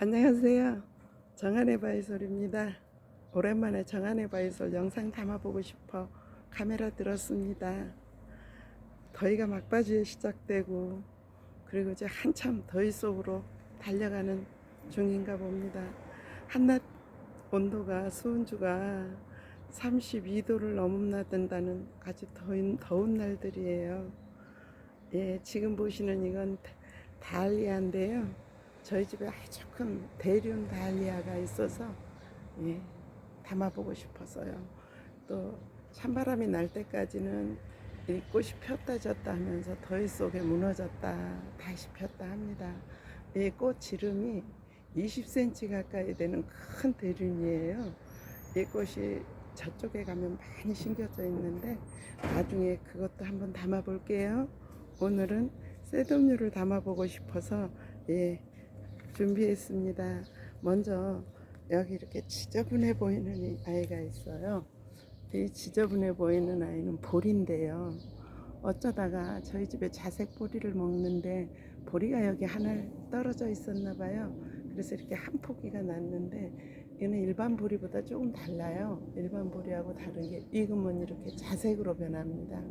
안녕하세요. 정한의 바이솔입니다. 오랜만에 정한의 바이솔 영상 담아보고 싶어 카메라 들었습니다. 더위가 막바지에 시작되고 그리고 이제 한참 더위 속으로 달려가는 중인가 봅니다. 한낮 온도가 수온주가 32도를 넘나든다는 아주 더운, 더운 날들이에요. 예, 지금 보시는 이건 달리아인데요. 저희 집에 아주 큰 대륜 달리아가 있어서 예, 담아보고 싶어서요. 또 찬바람이 날 때까지는 이 꽃이 폈다 졌다 하면서 더위 속에 무너졌다 다시 폈다 합니다. 이 꽃 지름이 20cm 가까이 되는 큰 대륜이에요. 이 꽃이 저쪽에 가면 많이 심겨져 있는데 나중에 그것도 한번 담아 볼게요. 오늘은 쇠돔류를 담아 보고 싶어서 예, 준비했습니다. 먼저 여기 이렇게 지저분해 보이는 이 아이가 있어요. 이 지저분해 보이는 아이는 볼인데요. 어쩌다가 저희 집에 자색 보리를 먹는데 보리가 여기 하나 떨어져 있었나 봐요. 그래서 이렇게 한 포기가 났는데 얘는 일반 보리보다 조금 달라요. 일반 보리하고 다른 게 익으면 이렇게 자색으로 변합니다.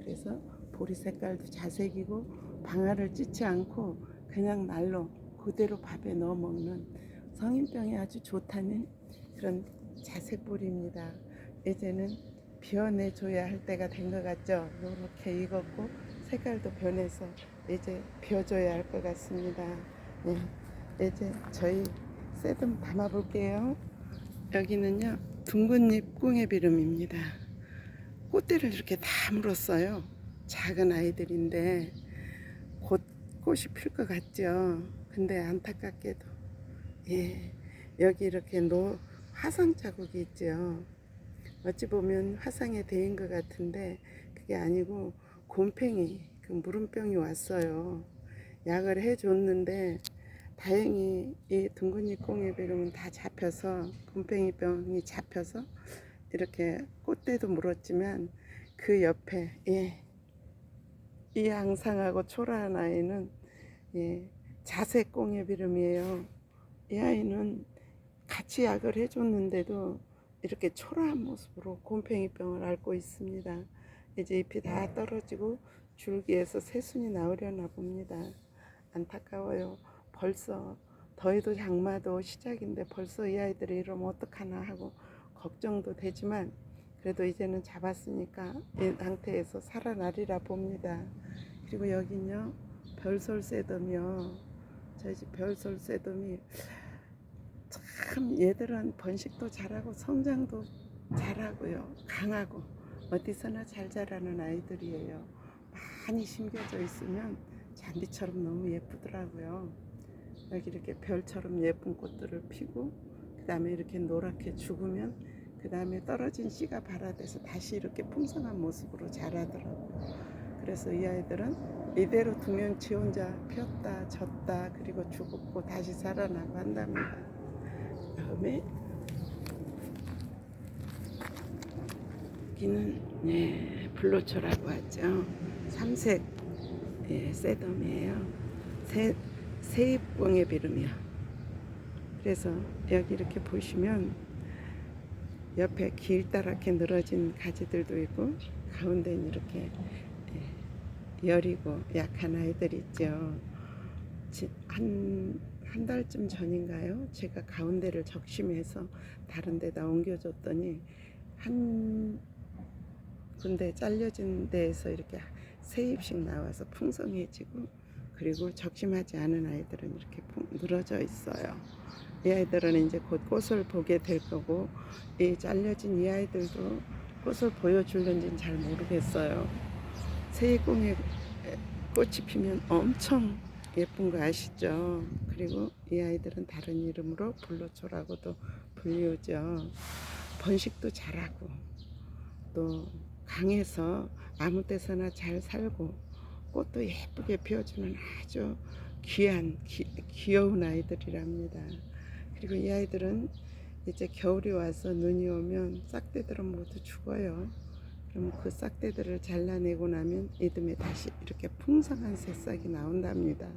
그래서 보리 색깔도 자색이고 방아를 찢지 않고 그냥 날로 그대로 밥에 넣어 먹는 성인병에 아주 좋다는 그런 자색보리입니다. 이제는 변해줘야 할 때가 된 것 같죠? 이렇게 익었고 색깔도 변해서 이제 벼줘야 할 것 같습니다. 예, 이제 저희 쇠좀 담아볼게요. 여기는요 둥근잎 꿍의비름입니다. 꽃대를 이렇게 다 물었어요. 작은 아이들인데 곧 꽃이 필 것 같죠. 근데 안타깝게도 예 여기 이렇게 노 화상 자국이 있죠. 어찌 보면 화상에 대인 것 같은데 그게 아니고 곰팽이 그 무름병이 왔어요. 약을 해줬는데 다행히 이 둥근잎 꽁에비름은 다 잡혀서 곰팽이병이 잡혀서 이렇게 꽃대도 물었지만 그 옆에 예, 이 앙상하고 초라한 아이는 예, 자색 꽁에비름이에요. 이 아이는 같이 약을 해줬는데도 이렇게 초라한 모습으로 곰팽이병을 앓고 있습니다. 이제 잎이 다 떨어지고 줄기에서 새순이 나오려나 봅니다. 안타까워요. 벌써 더위도 장마도 시작인데 벌써 이 아이들이 이러면 어떡하나 하고 걱정도 되지만 그래도 이제는 잡았으니까 이 상태에서 살아나리라 봅니다. 그리고 여긴요 별솔새돔이요. 저희 집 별솔새돔이 참 얘들은 번식도 잘하고 성장도 잘하고요. 강하고 어디서나 잘 자라는 아이들이에요. 많이 심겨져 있으면 잔디처럼 너무 예쁘더라고요. 여기 이렇게 별처럼 예쁜 꽃들을 피고 그 다음에 이렇게 노랗게 죽으면 그 다음에 떨어진 씨가 발아돼서 다시 이렇게 풍성한 모습으로 자라더라고요. 그래서 이 아이들은 이대로 두면 지 혼자 피었다 졌다 그리고 죽었고 다시 살아나고 한답니다. 다음에 여기는 네, 블로초라고 하죠. 삼색 예, 새돔이에요. 새, 세입봉의 비름이요. 그래서 여기 이렇게 보시면 옆에 길다랗게 늘어진 가지들도 있고 가운데는 이렇게 예, 여리고 약한 아이들 있죠. 지- 한, 한 달쯤 전인가요? 제가 가운데를 적심해서 다른 데다 옮겨줬더니 한 군데 잘려진 데에서 이렇게 세 잎씩 나와서 풍성해지고 그리고 적심하지 않은 아이들은 이렇게 풍- 늘어져 있어요. 이 아이들은 이제 곧 꽃을 보게 될 거고 이 잘려진 이 아이들도 꽃을 보여줄는지는 잘 모르겠어요. 세이공에 꽃이 피면 엄청 예쁜 거 아시죠? 그리고 이 아이들은 다른 이름으로 블루초라고도 불리우죠. 번식도 잘하고 또 강해서 아무 데서나 잘 살고 꽃도 예쁘게 피워주는 아주 귀한 기, 귀여운 아이들이랍니다. 그리고 이 아이들은 이제 겨울이 와서 눈이 오면 싹대들은 모두 죽어요. 그럼 그 싹대들을 잘라내고 나면 이듬해 다시 이렇게 풍성한 새싹이 나온답니다.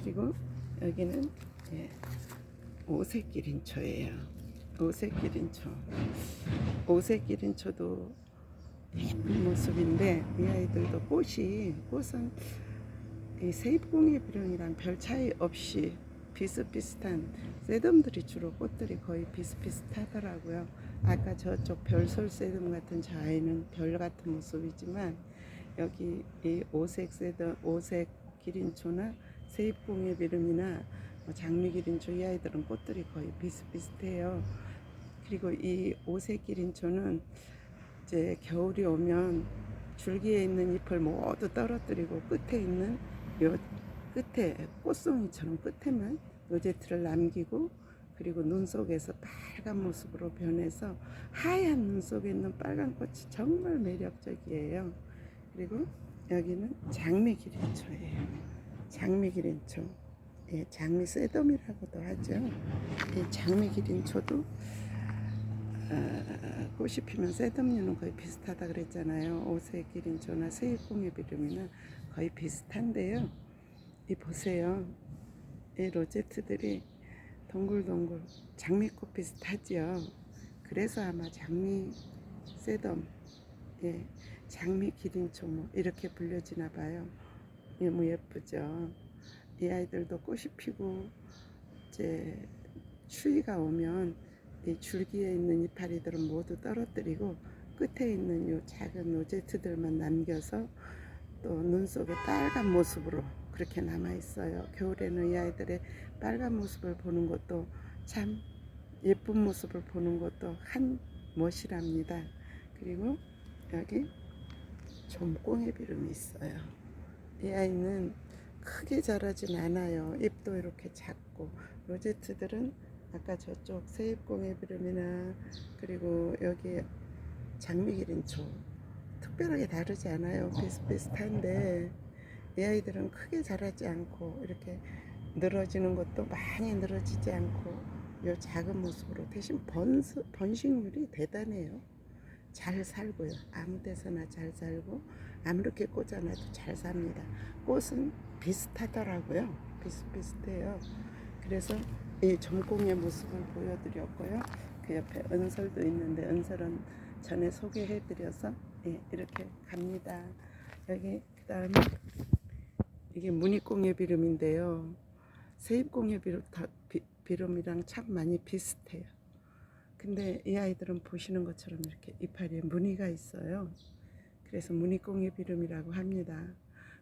그리고 여기는 예, 오색 기린초예요. 오색 기린초. 오색 기린초도 예쁜 모습인데 이 아이들도 꽃이 꽃은 이 세입공예 비룡이랑 별 차이 없이 비슷비슷한 세덤들이 주로 꽃들이 거의 비슷비슷하더라고요. 아까 저쪽 별솔 세덤 같은 저 아이는 별 같은 모습이지만 여기 이 오색 세덤 오색 기린초나 세입공예 비름이나 뭐 장미 기린초 이 아이들은 꽃들이 거의 비슷비슷해요. 그리고 이 오색 기린초는 이제 겨울이 오면 줄기에 있는 잎을 모두 떨어뜨리고 끝에 있는 요 끝에 꽃송이처럼 끝에만 로제트를 남기고 그리고 눈 속에서 빨간 모습으로 변해서 하얀 눈 속에 있는 빨간 꽃이 정말 매력적이에요. 그리고 여기는 장미 기린초예요. 장미 기린초. 예, 장미 쇠돔이라고도 하죠. 이 장미 기린초도 아, 꽃이 피면 쇠돔류는 거의 비슷하다 그랬잖아요. 오색 기린초나 세입공예 비름이나 거의 비슷한데요. 이 보세요. 이 로제트들이 동글동글 장미꽃 비슷하지요. 그래서 아마 장미 쇠돔, 예, 장미 기린초 뭐 이렇게 불려지나 봐요. 너무 예쁘죠. 이 아이들도 꽃이 피고 이제 추위가 오면 이 줄기에 있는 이파리들은 모두 떨어뜨리고 끝에 있는 요 작은 로제트들만 남겨서 또 눈 속에 빨간 모습으로 그렇게 남아 있어요. 겨울에는 이 아이들의 빨간 모습을 보는 것도 참 예쁜 모습을 보는 것도 한 멋이랍니다. 그리고 여기 좀꽁의 비름이 있어요. 이 아이는 크게 자라진 않아요. 잎도 이렇게 작고 로제트들은 아까 저쪽 세입공예 비름이나 그리고 여기 장미기린초 특별하게 다르지 않아요. 비슷비슷한데 이 아이들은 크게 자라지 않고 이렇게 늘어지는 것도 많이 늘어지지 않고 요 작은 모습으로 대신 번스, 번식률이 대단해요. 잘 살고요. 아무 데서나 잘 살고 아무렇게 꽂아놔도 잘 삽니다. 꽃은 비슷하더라고요. 비슷비슷해요. 그래서 이 전공의 모습을 보여드렸고요. 그 옆에 은설도 있는데 은설은 전에 소개해드려서 예, 이렇게 갑니다. 여기 그 다음에 이게 무늬공예 비름인데요. 세입공예 비름, 다- 비- 비름이랑 참 많이 비슷해요. 근데 이 아이들은 보시는 것처럼 이렇게 이파리에 무늬가 있어요. 그래서 무늬공예 비름이라고 합니다.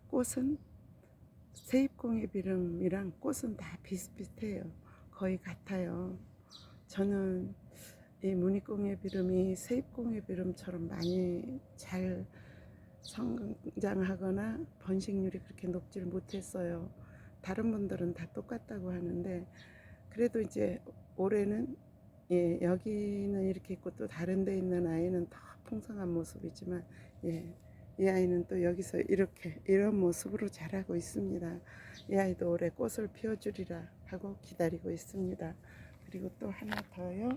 꽃은 세입공예 비름이랑 꽃은 다 비슷비슷해요. 거의 같아요. 저는 이 무늬공예 비름이 세입공예 비름처럼 많이 잘 성장하거나 번식률이 그렇게 높질 못했어요. 다른 분들은 다 똑같다고 하는데 그래도 이제 올해는 예, 여기는 이렇게 있고 또 다른 데 있는 아이는 더 풍성한 모습이지만 예, 이 아이는 또 여기서 이렇게 이런 모습으로 자라고 있습니다. 이 아이도 올해 꽃을 피워주리라 하고 기다리고 있습니다. 그리고 또 하나 더요.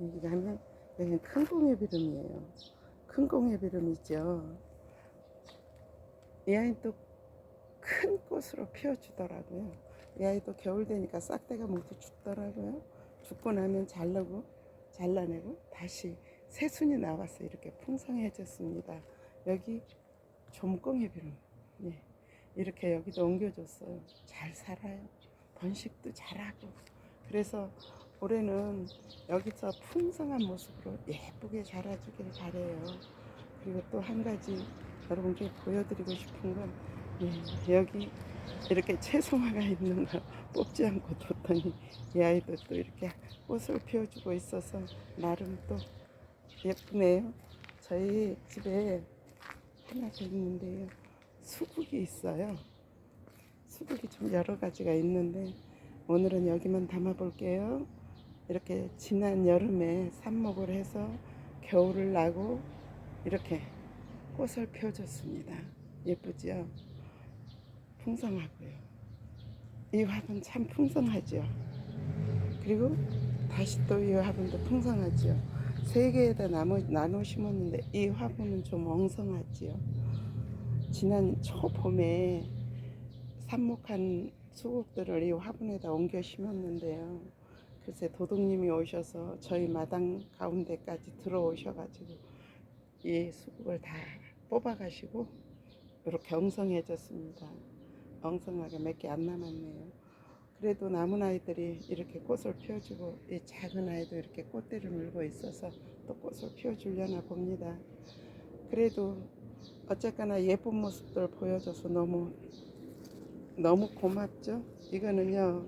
여기 가면 여기는 큰 공예 비름이에요. 큰 공예 비름이죠. 이 아이는 또 큰 꽃으로 피워주더라고요. 이 아이도 겨울 되니까 싹대가 모두 죽더라고요. 죽고 나면 잘라고 잘라내고 다시 새순이 나와서 이렇게 풍성해졌습니다. 여기 좀꽁의 비름, 예, 이렇게 여기도 옮겨줬어요. 잘 살아요. 번식도 잘하고. 그래서 올해는 여기서 풍성한 모습으로 예쁘게 자라주길 바래요. 그리고 또 한 가지 여러분께 보여드리고 싶은 건 예, 여기 이렇게 채송화가 있는 거 뽑지 않고 뒀더니 이 아이도 또 이렇게 꽃을 피워주고 있어서 나름 또 예쁘네요. 저희 집에 하나 더 있는데요. 수국이 있어요. 수국이 좀 여러 가지가 있는데 오늘은 여기만 담아 볼게요. 이렇게 지난 여름에 삽목을 해서 겨울을 나고 이렇게 꽃을 펴줬습니다. 예쁘지요? 풍성하고요. 이 화분 참 풍성하죠. 그리고 다시 또 이 화분도 풍성하죠. 세 개에다 나눠, 나눠 심었는데 이 화분은 좀 엉성하지요. 지난 초봄에 삽목한 수국들을 이 화분에다 옮겨 심었는데요. 글쎄 도둑님이 오셔서 저희 마당 가운데까지 들어오셔가지고 이 수국을 다 뽑아가시고 이렇게 엉성해졌습니다. 엉성하게 몇 개 안 남았네요. 그래도 남은 아이들이 이렇게 꽃을 피워주고 이 작은 아이도 이렇게 꽃대를 물고 있어서 또 꽃을 피워주려나 봅니다. 그래도 어쨌거나 예쁜 모습들 보여줘서 너무 너무 고맙죠. 이거는요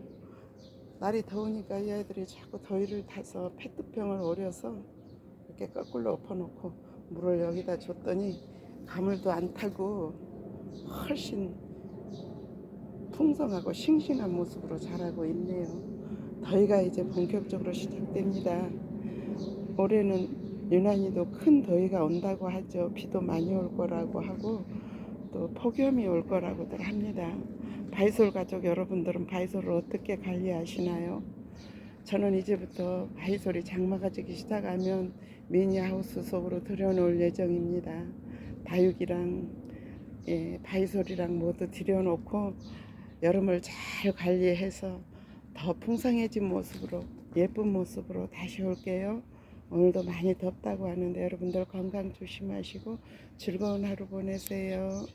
날이 더우니까 이 아이들이 자꾸 더위를 타서 페트병을 오려서 이렇게 거꾸로 엎어놓고 물을 여기다 줬더니 가물도 안 타고 훨씬 풍성하고 싱싱한 모습으로 자라고 있네요. 더위가 이제 본격적으로 시작됩니다. 올해는 유난히도 큰 더위가 온다고 하죠. 비도 많이 올 거라고 하고 또 폭염이 올 거라고들 합니다. 바이솔 가족 여러분들은 바이솔을 어떻게 관리하시나요? 저는 이제부터 바이솔이 장마가 지기 시작하면 미니하우스 속으로 들여놓을 예정입니다. 다육이랑 예, 바이솔이랑 모두 들여놓고 여름을 잘 관리해서 더 풍성해진 모습으로 예쁜 모습으로 다시 올게요. 오늘도 많이 덥다고 하는데 여러분들 건강 조심하시고 즐거운 하루 보내세요.